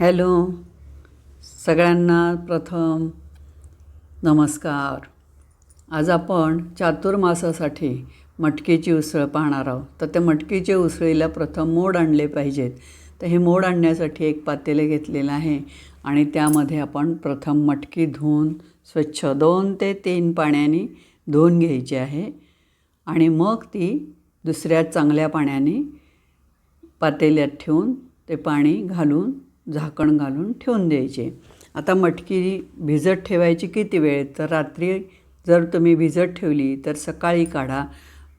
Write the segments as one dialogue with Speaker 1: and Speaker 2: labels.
Speaker 1: Hello. सगळ्यांना प्रथम नमस्कार. आज आपण चातुर्मासासाठी मटकीची उसळ पाहणार आहोत. तर त्या मटकीच्या उसळीला प्रथम मोड आणले पाहिजेत. तर हे मोड आणण्यासाठी एक पातेले घेतलेलं आहे आणि त्यामध्ये आपण प्रथम मटकी धुवून स्वच्छ दोन ते तीन पाण्याने धुवून घ्यायची आहे आणि मग ती दुसऱ्या चांगल्या पाण्याने पातेल्यात ठेवून ते पाणी घालून झाकण घालून ठेवून द्यायचे. आता मटकी भिजत ठेवायची किती वेळ? तर रात्री जर तुम्ही भिजत ठेवली तर सकाळी काढा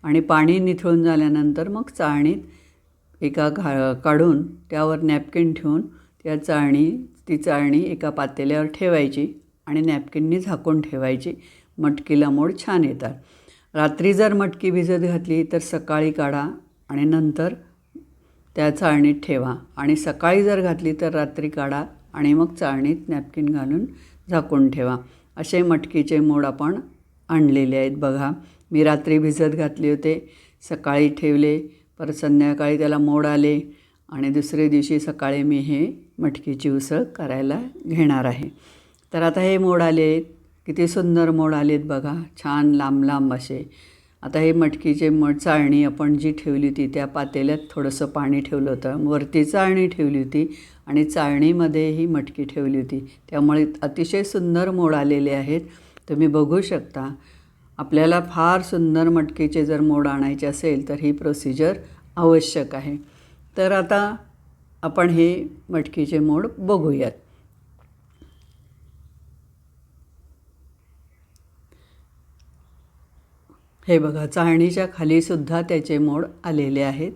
Speaker 1: आणि पाणी निथळून झाल्यानंतर मग चाळणीत एका घा काढून त्यावर नॅपकिन ठेवून त्या चाळणी ती चाळणी एका पातेल्यावर ठेवायची आणि नॅपकिननी झाकून ठेवायची. मटकीला मोड छान येतात. रात्री जर मटकी भिजत घातली तर सकाळी काढा आणि नंतर त्या चाळणीत ठेवा. आणि सकाळी जर घातली तर रात्री काढा आणि मग चाळणीत नॅपकिन घालून झाकून ठेवा. असे मटकीचे मोड आपण आणलेले आहेत बघा. मी रात्री भिजत घातले होते सकाळी ठेवले परत संध्याकाळी त्याला मोड आले आणि दुसऱ्या दिवशी सकाळी मी हे मटकीची उसळ करायला घेणार आहे. तर आता हे मोड आले आहेत. किती सुंदर मोड आलेत बघा. छान लांब लांब असे. आता हे मटकीचे मठ चाळणी आपण जी ठेवली होती त्या पातेल्यात थोडंसं पाणी ठेवलं होतं. वरती चाळणी ठेवली होती आणि चाळणीमध्ये ही मटकी ठेवली होती. त्यामुळे अतिशय सुंदर मोड आलेले आहेत. तुम्ही बघू शकता आपल्याला फार सुंदर मटकीचे जर मोड आणायचे असेल तर ही प्रोसिजर आवश्यक आहे. तर आता आपण हे मटकीचे मोड बघूयात. हे बघा चाळणीच्या खालीसुद्धा त्याचे मोड आलेले आहेत.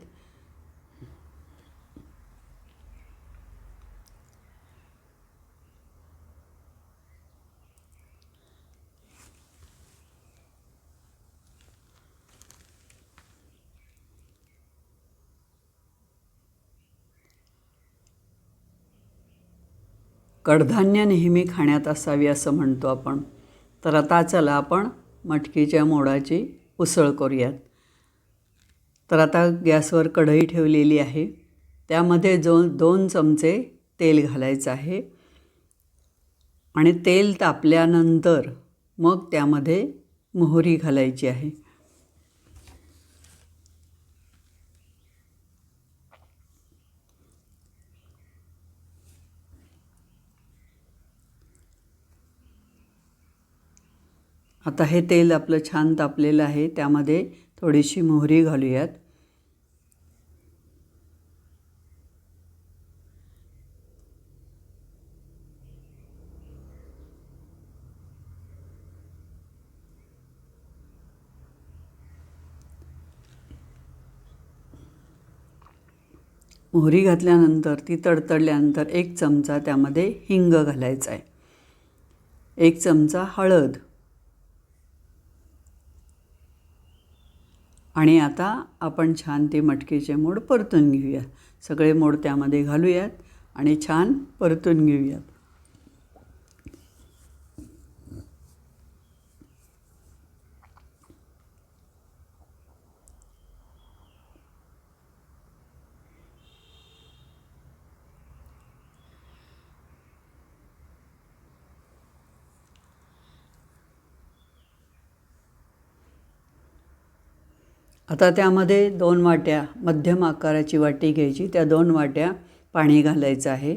Speaker 1: कडधान्य नेहमी खाण्यात असावी असं म्हणतो आपण. तर आता चला आपण मटकीच्या मोडाची उसळ करूयात. तर आता गॅसवर कढई ठेवलेली आहे. त्यामध्ये जो दोन चमचे तेल घालायचं आहे. आणि तेल तापल्यानंतर मग त्यामध्ये मोहरी घालायची आहे. आता हे तेल आपलं छान तापलेलं आहे त्यामध्ये थोडीशी मोहरी घालूयात. मोहरी घातल्यानंतर ती तडतडल्यानंतर एक चमचा त्यामध्ये हिंग घालायचा आहे. एक चमचा हळद. आणि आता आपण छान ते मटकीचे मोड परतून घेऊयात. सगळे मोड त्यामध्ये घालूयात आणि छान परतून घेऊयात. आता त्यामध्ये दोन वाट्या मध्यम आकाराची वाटी घ्यायची. त्या दोन वाट्या पाणी घालायचं आहे.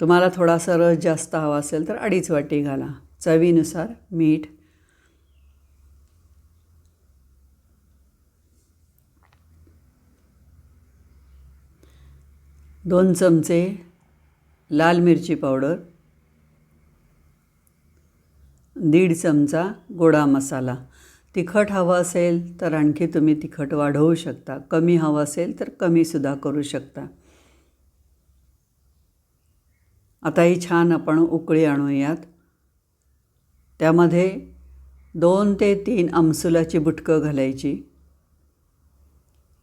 Speaker 1: तुम्हाला थोडासा रस जास्त हवा असेल तर अडीच वाटी घाला. चवीनुसार मीठ. दोन चमचे लाल मिरची पावडर. दीड चमचा गोडा मसाला. तिखट हवं असेल तर आणखी तुम्ही तिखट वाढवू शकता. कमी हवं असेल तर कमीसुद्धा करू शकता. आता ही छान आपण उकळी आणूयात. त्यामध्ये दोन ते तीन आमसुलाची बुटकं घालायची.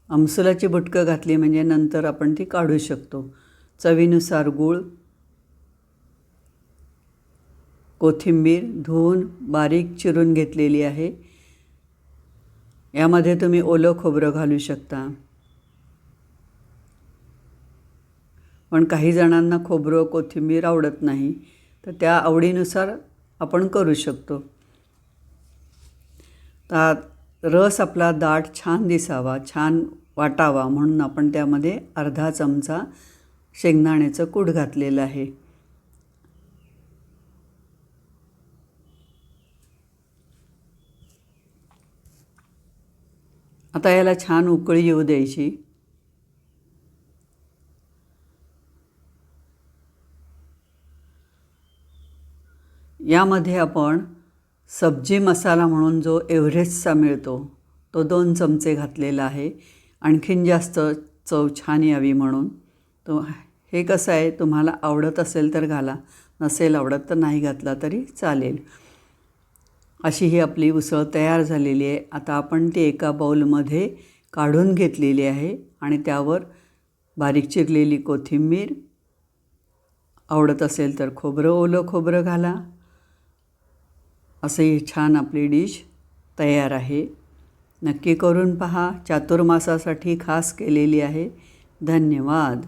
Speaker 1: आमसुलाची बुटकं घातली म्हणजे नंतर आपण ती काढू शकतो. चवीनुसार गूळ कोथिंबीर धुवून बारीक चिरून घेतलेली आहे. यामध्ये तुम्ही ओलं खोबरं घालू शकता. पण काही जणांना खोबरं कोथिंबीर आवडत नाही तर त्या आवडीनुसार आपण करू शकतो. ता रस आपला दाट छान दिसावा छान वाटावा म्हणून आपण त्यामध्ये अर्धा चमचा शेंगदाण्याचं कूट घातलेलं आहे. आता याला छान उकळी येऊ द्यायची. यामध्ये आपण सब्जी मसाला म्हणून जो एव्हरेस्टचा मिळतो तो दोन चमचे घातलेला आहे. आणखीन जास्त चव छान यावी म्हणून. तो हे कसं आहे तुम्हाला आवडत असेल तर घाला नसेल आवडत तर नाही घातला तरी चालेल. अशी ही आपली उसळ तयार झालेली आहे. आता आपण ती एका बाऊलमध्ये काढून घेतलेली आहे आणि त्यावर बारीक चिरलेली कोथिंबीर. आवडत असेल तर खोबरं ओलं खोबरं घाला. असं ही छान आपली डिश तयार आहे. नक्की करून पहा. चातुर्मासासाठी खास केलेली आहे. धन्यवाद.